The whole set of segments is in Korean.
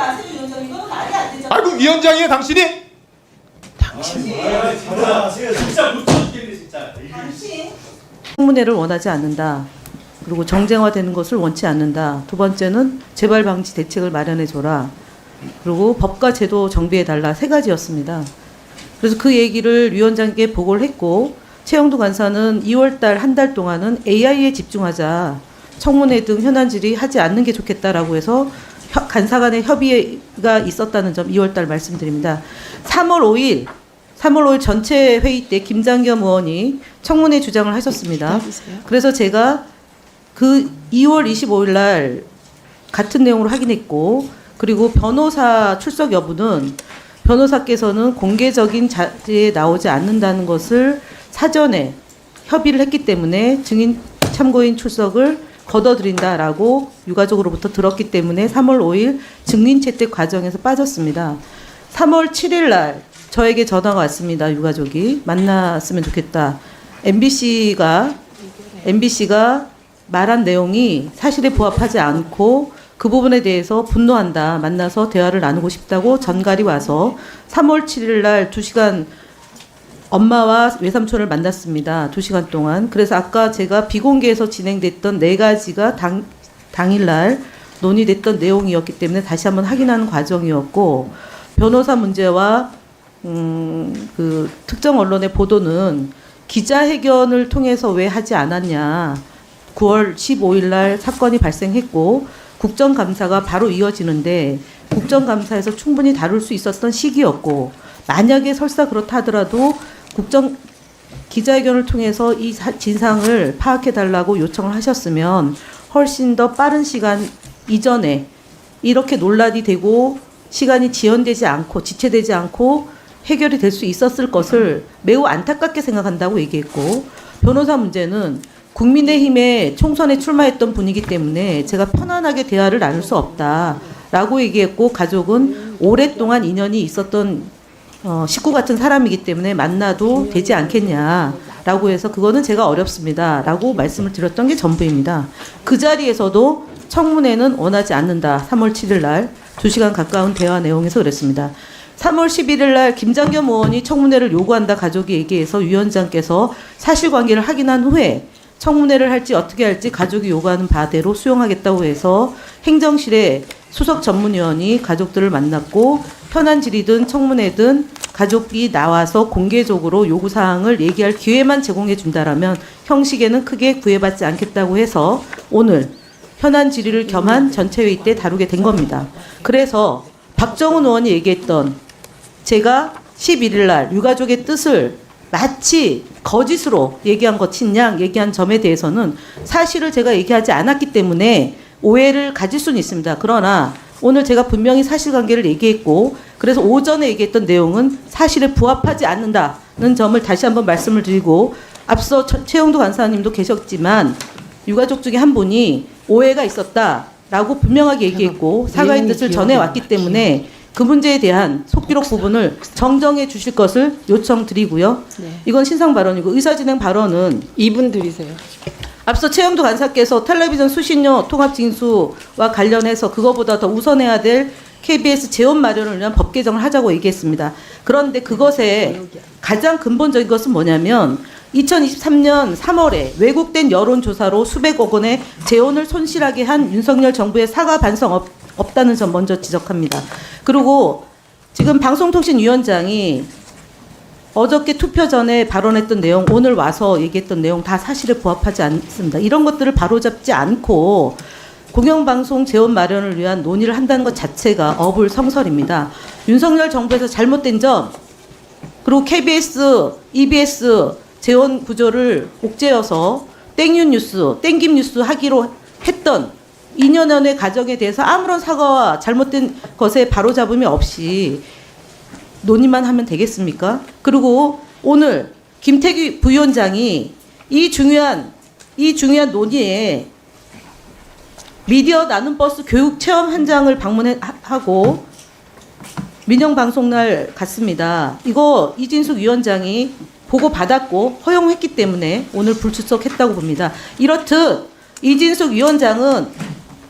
마세요, 위원장님. 이건 말이 안 되죠. 아이고 위원장이에요 당신이? 진짜 진짜 못 참겠네 진짜. 당신 청문회를 원하지 않는다. 그리고 정쟁화되는 것을 원치 않는다. 두 번째는 재발 방지 대책을 마련해 줘라. 그리고 법과 제도 정비해 달라 세 가지였습니다. 그래서 그 얘기를 위원장께 보고를 했고 최영두 간사는 2월달 한 달 동안은 AI에 집중하자. 청문회 등 현안 질의 하지 않는 게 좋겠다라고 해서 협- 간사 간의 협의가 있었다는 점 2월달 말씀드립니다. 3월 5일 3월 5일 전체 회의 때 김장겸 의원이 청문회 주장을 하셨습니다. 그래서 제가 그 2월 25일 날 같은 내용으로 확인했고 그리고 변호사 출석 여부는 변호사께서는 공개적인 자리에 나오지 않는다는 것을 사전에 협의를 했기 때문에 증인 참고인 출석을 거둬들인다라고 유가족으로부터 들었기 때문에 3월 5일 증인 채택 과정에서 빠졌습니다. 3월 7일 날 저에게 전화가 왔습니다. 유가족이 만났으면 좋겠다. MBC가 MBC가 말한 내용이 사실에 부합하지 않고 그 부분에 대해서 분노한다. 만나서 대화를 나누고 싶다고 전갈이 와서 3월 7일 날 2시간 엄마와 외삼촌을 만났습니다. 2시간 동안. 그래서 아까 제가 비공개에서 진행됐던 네 가지가 당, 당일날 논의됐던 내용이었기 때문에 다시 한번 확인하는 과정이었고 변호사 문제와 음, 그 특정 언론의 보도는 기자회견을 통해서 왜 하지 않았냐. 9월 15일 날 사건이 발생했고 국정감사가 바로 이어지는데 국정감사에서 충분히 다룰 수 있었던 시기였고 만약에 설사 그렇다 하더라도 국정 기자회견을 통해서 이 사- 진상을 파악해 달라고 요청을 하셨으면 훨씬 더 빠른 시간 이전에 이렇게 논란이 되고 시간이 지연되지 않고 지체되지 않고 해결이 될 수 있었을 것을 매우 안타깝게 생각한다고 얘기했고 변호사 문제는 국민의힘에 총선에 출마했던 분이기 때문에 제가 편안하게 대화를 나눌 수 없다라고 얘기했고 가족은 오랫동안 인연이 있었던 어, 식구 같은 사람이기 때문에 만나도 되지 않겠냐라고 해서 그거는 제가 어렵습니다라고 말씀을 드렸던 게 전부입니다. 그 자리에서도 청문회는 원하지 않는다. 3월 7일 날 2시간 가까운 대화 내용에서 그랬습니다. 3월 11일 날 김장겸 의원이 청문회를 요구한다 가족이 얘기해서 위원장께서 사실관계를 확인한 후에 청문회를 할지 어떻게 할지 가족이 요구하는 바대로 수용하겠다고 해서 행정실에 수석 전문위원이 가족들을 만났고 현안 질의든 청문회든 가족이 나와서 공개적으로 요구 사항을 얘기할 기회만 제공해 준다라면 형식에는 크게 구애받지 않겠다고 해서 오늘 현안 질의를 겸한 전체 회의 때 다루게 된 겁니다. 그래서 박정훈 의원이 얘기했던 제가 11일 날 유가족의 뜻을 마치 거짓으로 얘기한 것인 양 얘기한 점에 대해서는 사실을 제가 얘기하지 않았기 때문에 오해를 가질 수는 있습니다. 그러나 오늘 제가 분명히 사실관계를 얘기했고 그래서 오전에 얘기했던 내용은 사실에 부합하지 않는다는 점을 다시 한번 말씀을 드리고 앞서 처- 최영도 간사님도 계셨지만 유가족 중에 한 분이 오해가 있었다라고 분명하게 얘기했고 사과의 뜻을 전해왔기 때문에 그 문제에 대한 속기록 부분을 정정해 주실 것을 요청드리고요. 이건 신상 발언이고 의사진행 발언은 이분 드리세요. 앞서 최영도 간사께서 텔레비전 수신료 통합 징수와 관련해서 그거보다 더 우선해야 될 KBS 재원 마련을 위한 법 개정을 하자고 얘기했습니다. 그런데 그것에 가장 근본적인 것은 뭐냐면 2023년 3월에 왜곡된 여론조사로 수백억 원의 재원을 손실하게 한 윤석열 정부의 사과 반성 없, 없다는 점 먼저 지적합니다. 그리고 지금 방송통신위원장이 어저께 투표 전에 발언했던 내용, 오늘 와서 얘기했던 내용 다 사실에 부합하지 않습니다. 이런 것들을 바로잡지 않고 공영방송 재원 마련을 위한 논의를 한다는 것 자체가 어불성설입니다. 윤석열 정부에서 잘못된 점, 그리고 KBS, EBS 재원 구조를 옥죄어서 땡윤 뉴스, 땡김 뉴스 하기로 했던 2년여의 과정에 대해서 아무런 사과와 잘못된 것에 바로잡음이 없이 논의만 하면 되겠습니까? 그리고 오늘 김태규 부위원장이 이 중요한 이 중요한 논의에 미디어 나눔 버스 교육 체험 현장을 방문하고 민영 방송 날 갔습니다. 이거 이진숙 위원장이 보고 받았고 허용했기 때문에 오늘 불출석했다고 봅니다. 이렇듯 이진숙 위원장은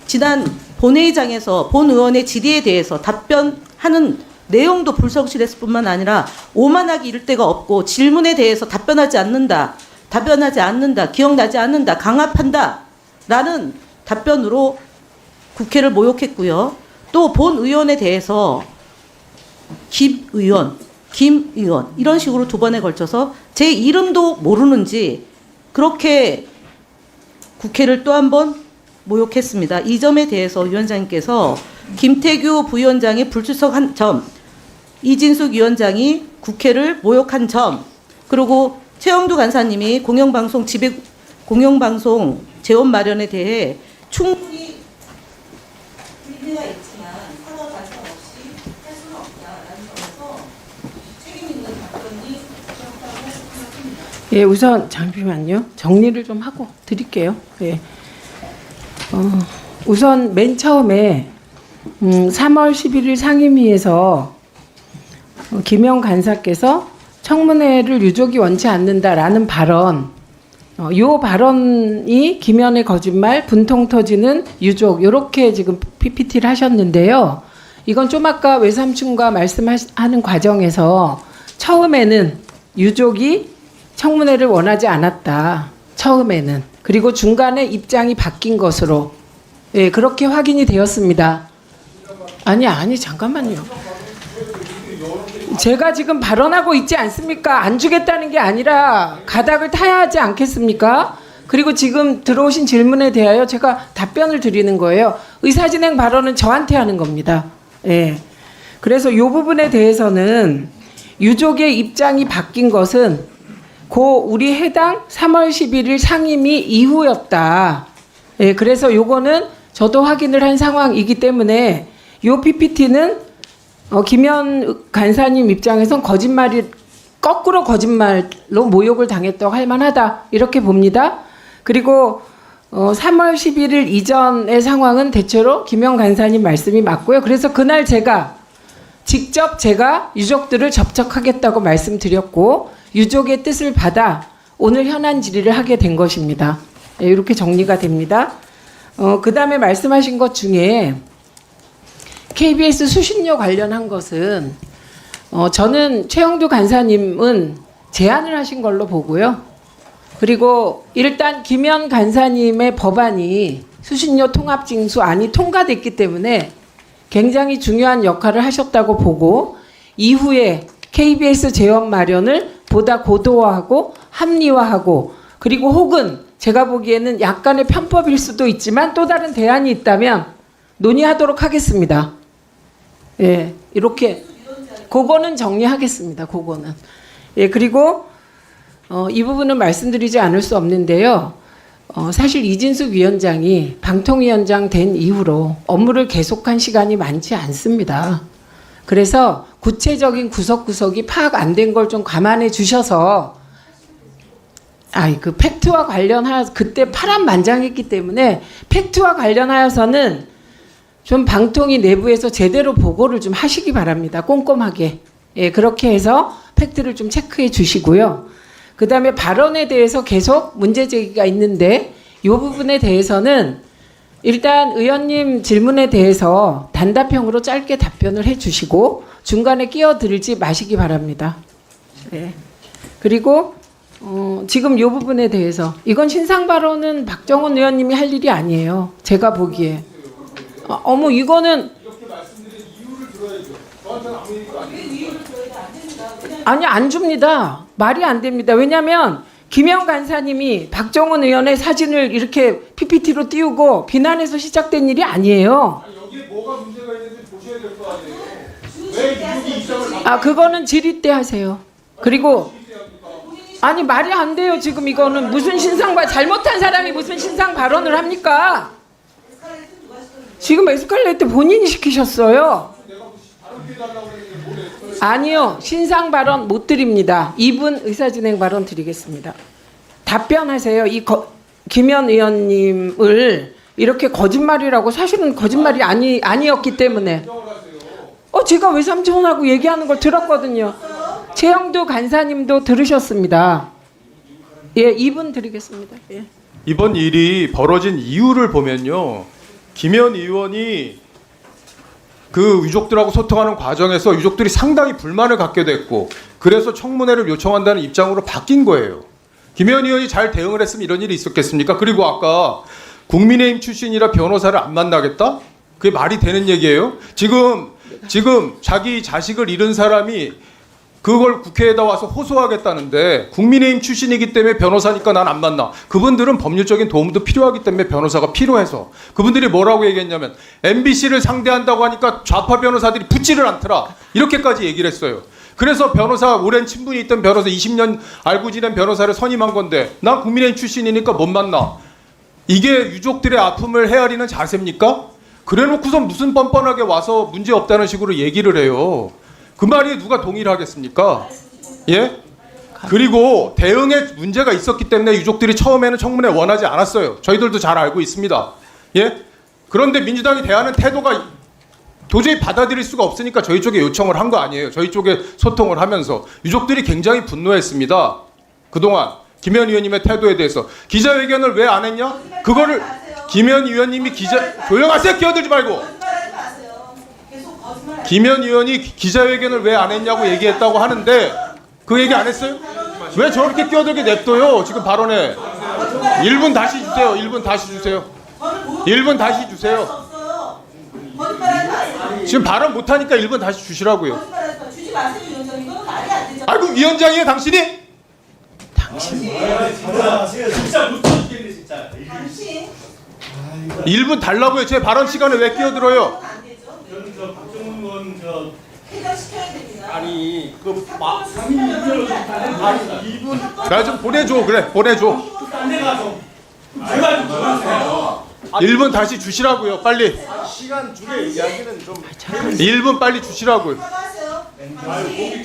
지난 본회의장에서 본 의원의 질의에 대해서 답변하는 내용도 불성실했을 뿐만 아니라 오만하기 이를 데가 없고 질문에 대해서 답변하지 않는다. 답변하지 않는다. 기억나지 않는다. 강압한다. 라는 답변으로 국회를 모욕했고요. 또 본 의원에 대해서 김 의원, 김 의원 이런 식으로 두 번에 걸쳐서 제 이름도 모르는지 그렇게 국회를 또 한 번 모욕했습니다. 이 점에 대해서 위원장님께서 김태규 부위원장이 불출석한 점, 이진숙 위원장이 국회를 모욕한 점, 그리고 최영두 간사님이 공영방송 지배 공영방송 재원 마련에 대해 충분히 일리가 있지만 사과 발생 없이 할 수는 없다라는 점에서 책임 있는 답변이 필요하다고 생각합니다. 예, 우선 잠시만요. 정리를 좀 하고 드릴게요. 예. 어, 우선 맨 처음에 음, 3월 11일 상임위에서 어, 김영 간사께서 청문회를 유족이 원치 않는다라는 발언, 어, 요 발언이 김현의 거짓말, 분통 터지는 유족 요렇게 지금 PPT를 하셨는데요. 이건 좀 아까 외삼촌과 말씀하는 과정에서 처음에는 유족이 청문회를 원하지 않았다. 처음에는. 그리고 중간에 입장이 바뀐 것으로. 예, 그렇게 확인이 되었습니다. 아니, 아니, 잠깐만요. 제가 지금 발언하고 있지 않습니까? 안 주겠다는 게 아니라 가닥을 타야 하지 않겠습니까? 그리고 지금 들어오신 질문에 대하여 제가 답변을 드리는 거예요. 의사진행 발언은 저한테 하는 겁니다. 예. 그래서 이 부분에 대해서는 유족의 입장이 바뀐 것은 고 우리 해당 3월 11일 상임위 이후였다. 예, 그래서 요거는 저도 확인을 한 상황이기 때문에 요 PPT는 어, 김현 간사님 입장에선 거짓말이 거꾸로 거짓말로 모욕을 당했다고 할 만하다 이렇게 봅니다. 그리고 어, 3월 11일 이전의 상황은 대체로 김현 간사님 말씀이 맞고요. 그래서 그날 제가 직접 제가 유족들을 접촉하겠다고 말씀드렸고 유족의 뜻을 받아 오늘 현안 질의를 하게 된 것입니다. 예, 이렇게 정리가 됩니다. 어, 그 다음에 말씀하신 것 중에 KBS 수신료 관련한 것은 어, 저는 최영두 간사님은 제안을 하신 걸로 보고요. 그리고 일단 김현 간사님의 법안이 수신료 통합 징수안이 통과됐기 때문에 굉장히 중요한 역할을 하셨다고 보고 이후에 KBS 재원 마련을 보다 고도화하고 합리화하고 그리고 혹은 제가 보기에는 약간의 편법일 수도 있지만 또 다른 대안이 있다면 논의하도록 하겠습니다. 예, 이렇게 그거는 정리하겠습니다. 그거는 예 그리고 어, 이 부분은 말씀드리지 않을 수 없는데요. 어, 사실 이진숙 위원장이 방통위원장 된 이후로 업무를 계속한 시간이 많지 않습니다. 그래서 구체적인 구석구석이 파악 안 된 걸 좀 감안해 주셔서 아이 그 팩트와 관련하여 그때 파란만장했기 때문에 팩트와 관련하여서는 좀 방통위 내부에서 제대로 보고를 좀 하시기 바랍니다. 꼼꼼하게. 예, 그렇게 해서 팩트를 좀 체크해 주시고요. 그 다음에 발언에 대해서 계속 문제 제기가 있는데 이 부분에 대해서는 일단 의원님 질문에 대해서 단답형으로 짧게 답변을 해 주시고 중간에 끼어들지 마시기 바랍니다. 네. 그리고 어, 지금 이 부분에 대해서 이건 신상 발언은 박정훈 의원님이 할 일이 아니에요. 제가 보기에. 어, 어머 이거는 아니 안 줍니다. 말이 안 됩니다. 왜냐하면 김영 간사님이 박정훈 의원의 사진을 이렇게 PPT로 띄우고 비난해서 시작된 일이 아니에요. 여기에 뭐가 문제가 있는지 보셔야 될 거 아니에요. 왜 유족이 입장을 아 그거는 질의 때 하세요. 그리고 아니 말이 안 돼요. 지금 이거는 무슨 신상 발 잘못한 사람이 무슨 신상 발언을 합니까? 지금 에스컬레이터 본인이 시키셨어요. 아니요. 신상 발언 못 드립니다. 2분 의사진행 발언 드리겠습니다. 답변하세요. 이 거, 김현 의원님을 이렇게 거짓말이라고 사실은 거짓말이 아니 아니었기 때문에 어 제가 외삼촌하고 얘기하는 걸 들었거든요. 최영도 간사님도 들으셨습니다. 예, 2분 드리겠습니다. 예. 이번 일이 벌어진 이유를 보면요. 김현 의원이 그 유족들하고 소통하는 과정에서 유족들이 상당히 불만을 갖게 됐고 그래서 청문회를 요청한다는 입장으로 바뀐 거예요. 김현 의원이 잘 대응을 했으면 이런 일이 있었겠습니까? 그리고 아까 국민의힘 출신이라 변호사를 안 만나겠다? 그게 말이 되는 얘기예요? 지금 지금 자기 자식을 잃은 사람이 그걸 국회에다 와서 호소하겠다는데 국민의힘 출신이기 때문에 변호사니까 난 안 만나. 그분들은 법률적인 도움도 필요하기 때문에 변호사가 필요해서 그분들이 뭐라고 얘기했냐면 MBC를 상대한다고 하니까 좌파 변호사들이 붙지를 않더라. 이렇게까지 얘기를 했어요. 그래서 변호사 오랜 친분이 있던 변호사 20년 알고 지낸 변호사를 선임한 건데 난 국민의힘 출신이니까 못 만나. 이게 유족들의 아픔을 헤아리는 자세입니까? 그래놓고서 무슨 뻔뻔하게 와서 문제 없다는 식으로 얘기를 해요. 그 말에 누가 동의를 하겠습니까? 예? 그리고 대응에 문제가 있었기 때문에 유족들이 처음에는 청문회 원하지 않았어요. 저희들도 잘 알고 있습니다. 예? 그런데 민주당이 대하는 태도가 도저히 받아들일 수가 없으니까 저희 쪽에 요청을 한 거 아니에요. 저희 쪽에 소통을 하면서 유족들이 굉장히 분노했습니다. 그동안 김현 의원님의 태도에 대해서 기자회견을 왜 안 했냐? 그거를 김현 의원님이 기자 조용하세요. 끼어들지 말고. 거짓말하지 마세요. 계속 거짓말. 김현 의원이 기- 기자회견을 왜 안 했냐고 얘기했다고 하는데 그 얘기 안 했어요? 왜 저렇게 끼어들게 냅둬요? 지금 발언에 1분 다시 주세요. 1분 다시 주세요. 저는 모욕 1분 다시 할 주세요. 지금 발언 못 하니까 1분 다시 주시라고요. 아이고 위원장이에요, 당신이? 당신 1분 달라고요. 제 발언 시간에 왜 끼어들어요? 그건 안 되죠. 저는 저 박정훈 의원 저 해결시켜야 됩니다. 아니 그 마, 아니 2분 나 좀 보내줘. 그래, 보내줘. 딴데 가서 제발 좀 들어주세요. 1분 다시 주시라고요. 빨리. 시간 주게 이야기는 좀 1분 빨리 주시라고요. 사과하세요.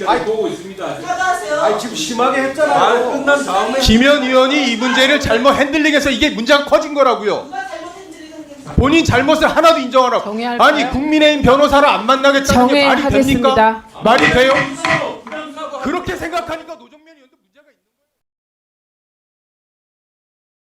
아이 보고 있습니다. 사과하세요. 지금 심하게 했잖아요. 끝난 다음에 김현 의원이 이 문제를 잘못 핸들링해서 이게 문제가 커진 거라고요. 누가 본인 잘못을 하나도 인정 안 하고 정의할까요? 아니 국민의힘 변호사를 안 만나겠다는 게 말이 됩니까? 정의하겠습니다. 말이 돼요? 그렇게 생각하니까